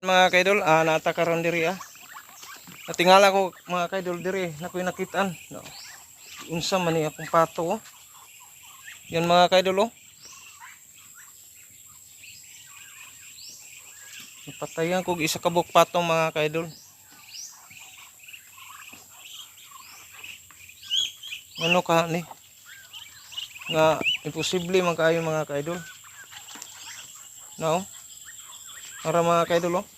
mga kaidol. Ah nata karon diri ah. Natingala ko mga kaidol diri na ko'y nakitaan. No. unsa man ni akong pato oh. yan mga kaidol oh. Napatayan ko isa kabuk patong mga kaidol. Ano ka ni? Nga imposible man kayo mga kaidol. No para mga kaidol oh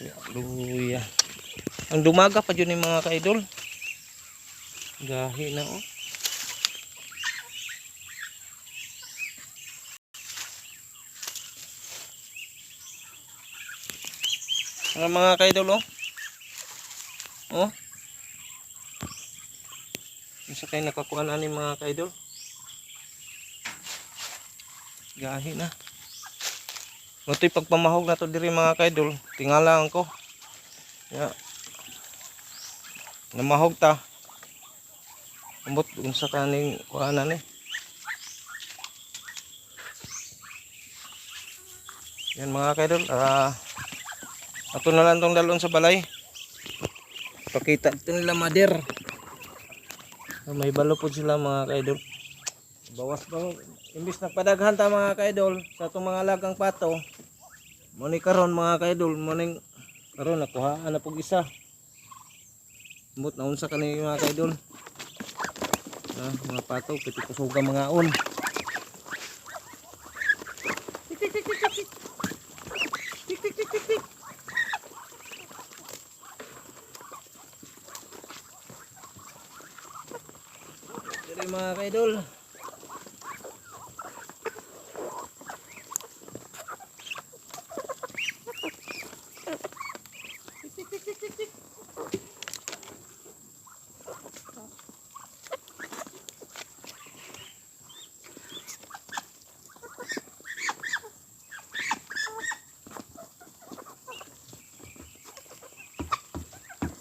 Hallelujah. Ang dumaga pa yun yung mga kaidol. Gahi na oh. Ang mga kaidol oh. Oh. Isa kayo nakakuha na ni mga kaidol. Gahi na. Ito'y pagpamahog na to diri mga kaidol. Tingalaan ko. Ya. Namahog ta. Ambot dun sa kaning kuhanan eh. Yan mga kaidol. Ah, ato na lang tong dalon sa balay. Pakita ito nila mader. Ah, May balo po sila mga kaidol. Bawas bang imbis nagpadaghan ta mga kaidol sa itong mga lagang pato. Muni karon mga kaidol, muning karon nakuha na pug isa. Mut na unsa kani mga kaidol. Ah, mga pato piti kusuga mga on. Diri mga kaidol.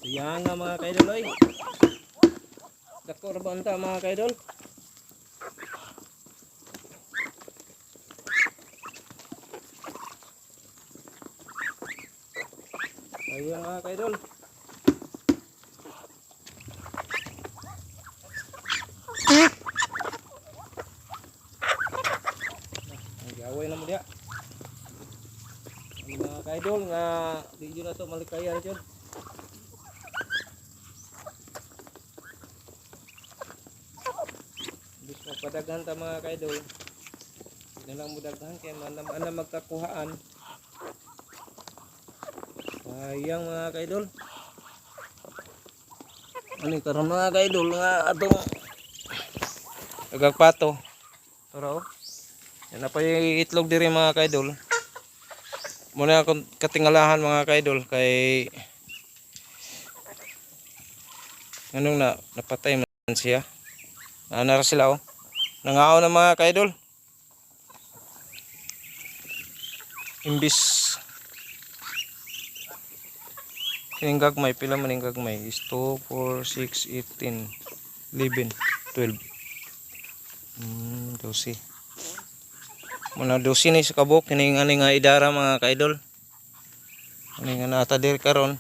Yan nga mga kaidol oy. Dako ra ba unta mga kaidol? Ayun mga kaidol. Nag-away na mo. Ang mga kaidol nga di yun na to malikayan magpadaghan ta mga kaidol. Hindi na lang mo daghan kaya manam-anam magkakuhaan. Sayang mga kaidol. Yung karoon mga kaidol nga atong nagagpato. Tara oh. Yan na pa yung itlog diri mga kaidol. Muna akong katingalahan mga kaidol kay anong na napatay man siya. Nara sila oh. Nangao na mga kaidol. Imbis Kining gagmay, pila man yung gagmay? Is 2, 4, 6, 18, 11, 12. Hmm, 12. Muna 12 ni sa kabuk, kining ani nga idara mga kaidol. Ani nga nata dir karon.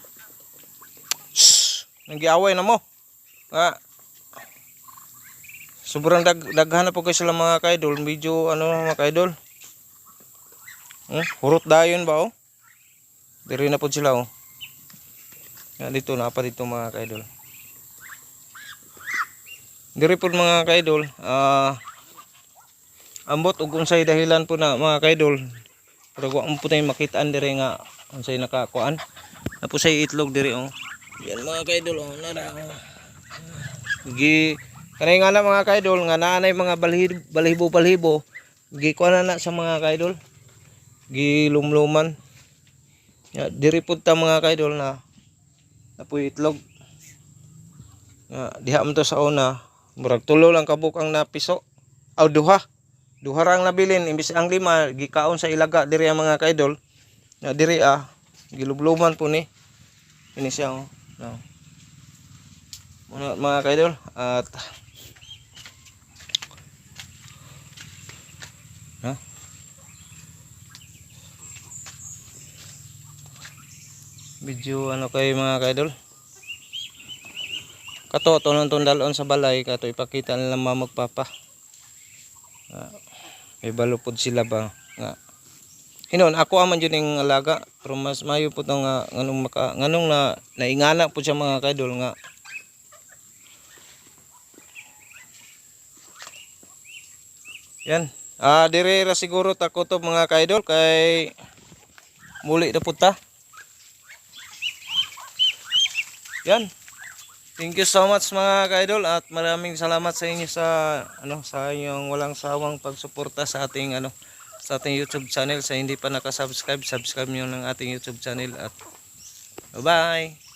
Nagiaway na mo. Nga, Sobrang dag daghan na po kayo sila mga kaidol. Medyo ano mga kaidol. Hmm? Hurot dayon ba oh? Diri na po sila oh. Nga dito na pa dito mga kaidol. Diri po mga kaidol. Ah ambot ug unsay dahilan po na mga kaidol. Pero wa mo po tayo makitaan diri nga unsay nakakuan. Na po say itlog diri oh. Yan mga kaidol oh. Nara oh. Gi Kanay nga na mga kaidol nga naanay mga balhibo gikuha na na sa mga kaidol. Gilumluman. Ya, diri ta mga kaidol na napoy itlog. Nga diha man to sa una, murag tulo lang kabuk ang napiso. Aw duha. Duha ra ang nabilin imbis ang lima gikaon sa ilaga diri ang mga kaidol. Nga diri ah gilubluman po ni. Ini siya oh. No. Mga kaidol at Ha? Medyo ano kay mga kaidol. Kato to nung sa balay kato ipakita nila mga magpapa. Ah, may balupod sila ba nga. Hinon ako aman jud ning alaga pero mas mayo po to nga nganong maka nganong na naingana po siya mga kaidol nga Yan. Ah, dire ra siguro tako to mga kaidol kay muli na punta. Yan. Thank you so much mga kaidol at maraming salamat sa inyo sa ano sa inyong walang sawang pagsuporta sa ating ano sa ating YouTube channel. Sa hindi pa naka-subscribe, subscribe niyo ng ating YouTube channel at bye-bye.